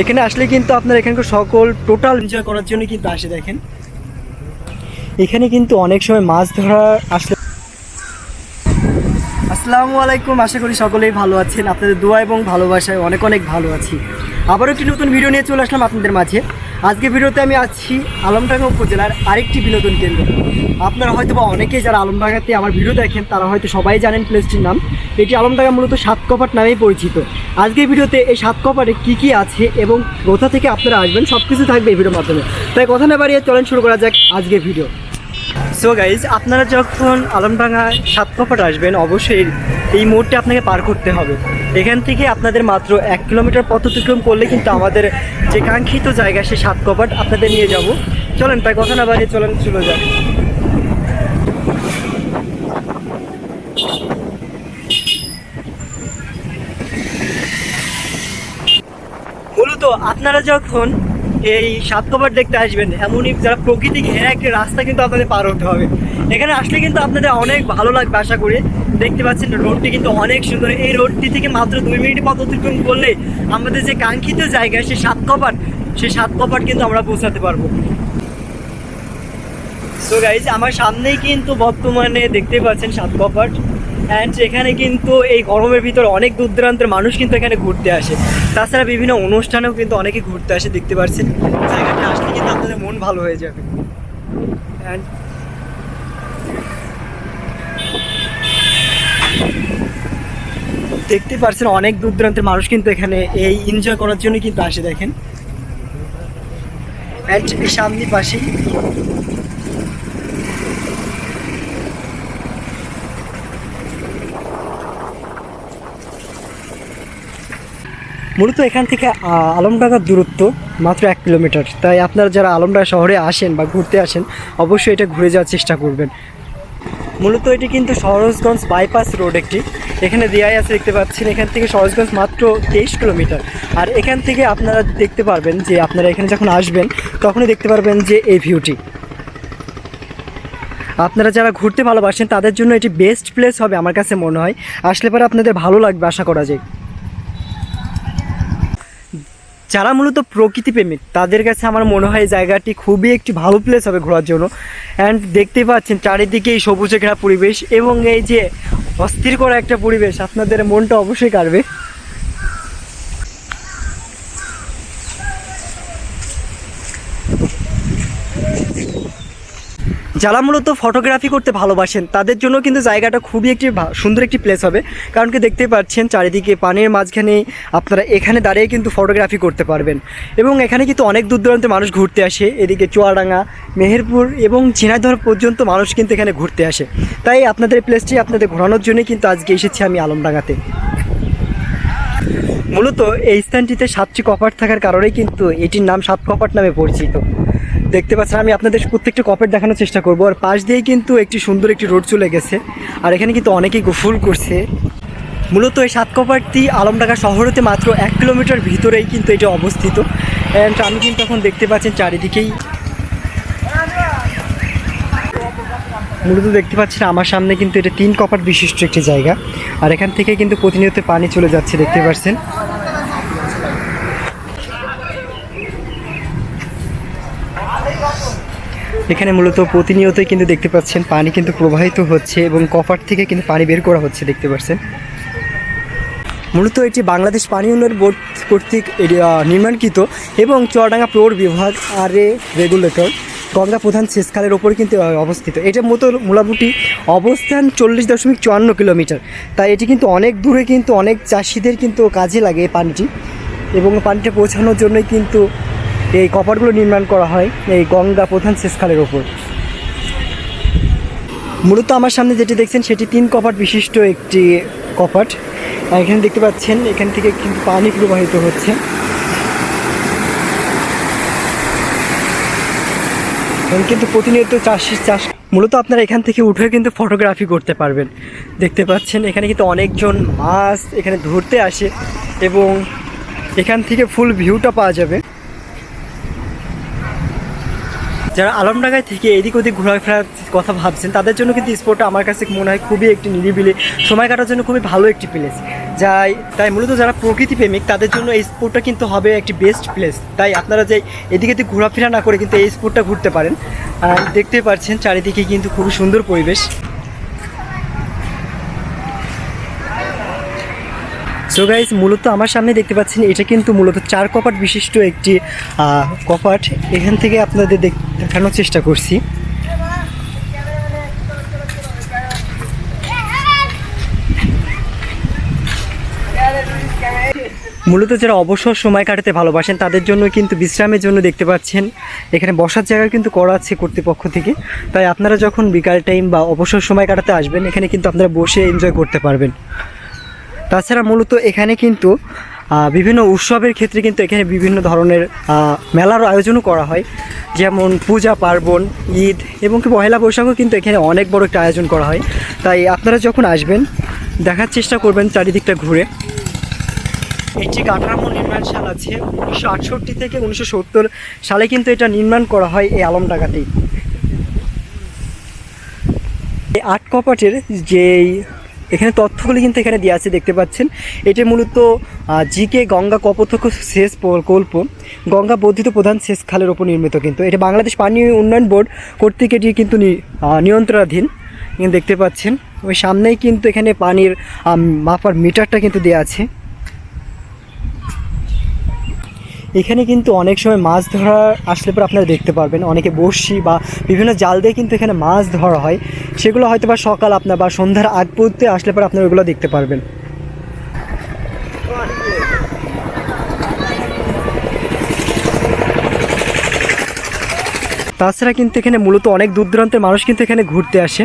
এখানে আসলে কিন্তু আপনার এখানকার সকল টোটাল এনজয় করার জন্য কিন্তু আসে দেখেন। এখানে কিন্তু অনেক সময় মাছ ধরার আসলে আসসালামু আলাইকুম, আশা করি সকলেই ভালো আছেন। আপনাদের দোয়া এবং ভালোবাসায় অনেক অনেক ভালো আছি। আবারও একটি নতুন ভিডিও নিয়ে চলে আসলাম আপনাদের মাঝে। আজকে ভিডিওতে আমি আছি আলমডাঙ্গা উপজেলার আরেকটি বিনোদন কেন্দ্র। আপনারা হয়তো বা অনেকেই যারা আলমডাঙ্গাতে আমার ভিডিও দেখেন, তারা হয়তো সবাই জানেন প্লেসটির নাম। এটি আলমডাঙ্গা মূলত সাতকপাট নামেই পরিচিত। আজকের ভিডিওতে এই সাতকপাটে কী কী আছে এবং কোথা থেকে আপনারা আসবেন সব কিছু থাকবে এই ভিডিওর মাধ্যমে। তাই কথা না বাড়িয়ে চলেন শুরু করা যাক আজকের ভিডিও। সো গাইজ আপনারা যখন আলমডাঙ্গা সাতকপাট আসবেন, অবশ্যই এই মোড়টা আপনাকে পার করতে হবে। এখান থেকে আপনাদের মাত্র এক কিলোমিটার পথ অতিক্রম করলে কিন্তু আমাদের যে কাঙ্ক্ষিত জায়গা, সে সাতকপাট আপনাদের নিয়ে যাব। চলেন, তাই কথা না বাড়িয়ে চলেন, চলে যাক। মূলত আপনারা যখন এই সাতকবার দেখতে আসবেন, এমনই যারা প্রকৃতি ঘেরা একটি রাস্তা কিন্তু আপনাদের পার হতে হবে। এখানে আসলে কিন্তু আপনাদের অনেক ভালো লাগবে, আশা করি। দেখতে পাচ্ছেন, রোডটি কিন্তু অনেক সুন্দর। এই রোডটি থেকে মাত্র দুই মিনিট পথ অতিক্রম করলে আমাদের যে কাঙ্ক্ষিত জায়গা, সে সাতকপাট সেই সাতকপাট কিন্তু আমরা পৌঁছাতে পারব। সো গাইজ আমার সামনেই কিন্তু বর্তমানে দেখতে পাচ্ছেন সাতকপাট অ্যান্ড এখানে কিন্তু এই গরমের ভিতর অনেক দূর দূরান্তের মানুষ কিন্তু এখানে ঘুরতে আসে। তাছাড়া বিভিন্ন অনুষ্ঠানেও কিন্তু অনেকে ঘুরতে আসে, দেখতে পাচ্ছেন। জায়গাটা আসলে কিন্তু আপনাদের মন ভালো হয়ে যাবে। অ্যান্ড দেখতে পাচ্ছেন অনেক দূর দূরান্তের মানুষ কিন্তু এখানে এই এনজয় করার জন্য কিন্তু আসে, দেখেন। সামনে পাশেই মূলত এখান থেকে আলমডাঙ্গার দূরত্ব মাত্র এক কিলোমিটার। তাই আপনারা যারা আলমডাঙ্গা শহরে আসেন বা ঘুরতে আসেন, অবশ্যই এটা ঘুরে যাওয়ার চেষ্টা করবেন। মূলত এটি কিন্তু সরোজগঞ্জ বাইপাস রোড একটি। এখানে দেয়াই আছে দেখতে পাচ্ছেন, এখান থেকে সরোজগঞ্জ মাত্র তেইশ কিলোমিটার। আর এখান থেকে আপনারা দেখতে পারবেন যে আপনারা এখানে যখন আসবেন, তখনই দেখতে পারবেন যে এই ভিউটি। আপনারা যারা ঘুরতে ভালোবাসেন, তাদের জন্য এটি বেস্ট প্লেস হবে আমার কাছে মনে হয়। আসলে পরে আপনাদের ভালো লাগবে, আশা করা যায়। যারা মূলত প্রকৃতিপ্রেমিক তাদের কাছে আমার মনে হয় জায়গাটি খুবই একটি ভালো প্লেস হবে ঘোরার জন্য। অ্যান্ড দেখতে পাচ্ছেন চারিদিকে এই সবুজে ঘেরা পরিবেশ এবং এই যে অস্থির করা একটা পরিবেশ, আপনাদের মনটা অবশ্যই কাড়বে। যারা মূলত ফটোগ্রাফি করতে ভালোবাসেন, তাদের জন্য কিন্তু জায়গাটা খুবই একটি সুন্দর একটি প্লেস হবে। কারণ কি দেখতে পাচ্ছেন, চারিদিকে পানির মাঝখানে আপনারা এখানে দাঁড়িয়ে কিন্তু ফটোগ্রাফি করতে পারবেন। এবং এখানে কিন্তু অনেক দূর দূরান্তে মানুষ ঘুরতে আসে। এদিকে চুয়াডাঙ্গা, মেহেরপুর এবং ঝিনাইদহ পর্যন্ত মানুষ কিন্তু এখানে ঘুরতে আসে। তাই আপনাদের প্লেসটি আপনাদের ঘোরানোর জন্যই কিন্তু আজকে এসেছি আমি আলমডাঙ্গাতে। মূলত এই স্থানটিতে সাতটি কপাট থাকার কারণেই কিন্তু এটির নাম সাত কপাট নামে পরিচিত। দেখতে পাচ্ছেন, আমি আপনাদের প্রত্যেকটা কপাট দেখানোর চেষ্টা করব। আর পাশ দিয়েই কিন্তু একটি সুন্দর একটি রোড চলে গেছে। আর এখানে কিন্তু অনেকেই গোফুল করছে। মূলত এই সাত কপাটটি আলমডাঙ্গা শহরেতে মাত্র এক কিলোমিটার ভিতরেই কিন্তু এটা অবস্থিত। অ্যান্ড আমি কিন্তু এখন দেখতে পাচ্ছেন চারিদিকেই। মূলত দেখতে পাচ্ছেন, আমার সামনে কিন্তু এটা তিন কপার বিশিষ্ট একটি জায়গা। আর এখান থেকে কিন্তু প্রতিনিয়ত পানি চলে যাচ্ছে, দেখতে পাচ্ছেন। এখানে মূলত প্রতিনিয়তই কিন্তু দেখতে পাচ্ছেন পানি কিন্তু প্রবাহিত হচ্ছে এবং কপাট থেকে কিন্তু পানি বের করা হচ্ছে দেখতে পাচ্ছেন। মূলত এটি বাংলাদেশ পানি উন্নয়ন বোর্ড কর্তৃক নির্মাণকৃত এবং চুয়াডাঙ্গা পৌর বিভাগ আর এ রেগুলেটর গঙ্গা প্রধান শেষকালের ওপর কিন্তু অবস্থিত। এটা মতো মূলামুটি অবস্থান চল্লিশ দশমিক চুয়ান্ন কিলোমিটার। তাই এটি কিন্তু অনেক দূরে কিন্তু অনেক চাষিদের কিন্তু কাজে লাগে পানিটি এবং পানিটা পৌঁছানোর জন্যই কিন্তু এই কপারগুলো নির্মাণ করা হয় এই গঙ্গা প্রধান শেষকালের ওপর। মূলত আমার সামনে যেটি দেখছেন, সেটি তিন কপাট বিশিষ্ট একটি কপাট। এখানে দেখতে পাচ্ছেন, এখান থেকে কিন্তু পানি প্রবাহিত হচ্ছে। কিন্তু প্রতিনিয়ত চাষি, চাষ মূলত আপনারা এখান থেকে উঠে কিন্তু ফটোগ্রাফি করতে পারবেন। দেখতে পাচ্ছেন, এখানে কিন্তু অনেকজন মাছ এখানে ধরতে আসে এবং এখান থেকে ফুল ভিউটা পাওয়া যাবে। যারা আলমডাঙ্গায় থেকে এদিক ওদিক ঘোরাফেরার কথা ভাবছেন, তাদের জন্য কিন্তু স্পোর্টটা আমার কাছে মনে হয় খুবই একটি নিরিবিলি, সময় কাটার জন্য খুবই ভালো একটি প্লেস যাই, তাই মূলত যারা প্রকৃতি প্রেমিক, তাদের জন্য এই স্পোর্টটা কিন্তু হবে একটি বেস্ট প্লেস তাই আপনারা যে এদিকে এদিক ঘোরাফেরা না করে কিন্তু এই স্পোর্টটা ঘুরতে পারেন। দেখতে পাচ্ছেন চারিদিকে কিন্তু খুবই সুন্দর পরিবেশ। সো গাইজ মূলত আমার সামনে দেখতে পাচ্ছেন, এটা কিন্তু মূলত চার কপাট বিশিষ্ট একটি কপাট। এখান থেকে আপনাদের দেখ- দেখানোর চেষ্টা করছি। মূলত যারা অবসর সময় কাটাতে ভালোবাসেন, তাদের জন্য কিন্তু বিশ্রামের জন্য দেখতে পাচ্ছেন, এখানে বসার জায়গা কিন্তু করা আছে কর্তৃপক্ষ থেকে। তাই আপনারা যখন বিকাল টাইম বা অবসর সময় কাটাতে আসবেন, এখানে কিন্তু আপনারা বসে এনজয় করতে পারবেন। তাছাড়া মূলত এখানে কিন্তু বিভিন্ন উৎসবের ক্ষেত্রে কিন্তু এখানে বিভিন্ন ধরনের মেলার আয়োজনও করা হয়। যেমন পূজা পার্বণ, ঈদ এবং কি পয়লা বৈশাখও কিন্তু এখানে অনেক বড় একটা আয়োজন করা হয়। তাই আপনারা যখন আসবেন, দেখার চেষ্টা করবেন চারিদিকটা ঘুরে। একটি কাঠামো নির্মাণশাল আছে, উনিশশো আটষট্টি থেকে উনিশশো সত্তর সালে কিন্তু এটা নির্মাণ করা হয় এই আলমডাঙ্গাতেই। এই আট কপাটের যেই এখানে তথ্যগুলি কিন্তু এখানে দেওয়া আছে, দেখতে পাচ্ছেন। এটি মূলত জিকে গঙ্গা কপথক্ষ শেষ প্রকল্প, গঙ্গা বর্ধিত প্রধান শেষ খালের ওপর নির্মিত কিন্তু। এটা বাংলাদেশ পানি উন্নয়ন বোর্ড কর্তৃক এটি কিন্তু নিয়ন্ত্রণাধীন। দেখতে পাচ্ছেন, ওই সামনেই কিন্তু এখানে পানির মাপার মিটারটা কিন্তু দেওয়া আছে। এখানে কিন্তু অনেক সময় মাছ ধরা আসলে পর আপনারা দেখতে পারবেন। অনেকে বড়শি বা বিভিন্ন জাল দিয়ে কিন্তু এখানে মাছ ধরা হয়। সেগুলো হয়তো বা সকাল আপনার বা সন্ধ্যার আগ পর্যন্ত আসলে পর আপনারা ওগুলো দেখতে পারবেন। তাছাড়া কিন্তু এখানে মূলত অনেক দূর দূরান্তের মানুষ কিন্তু এখানে ঘুরতে আসে।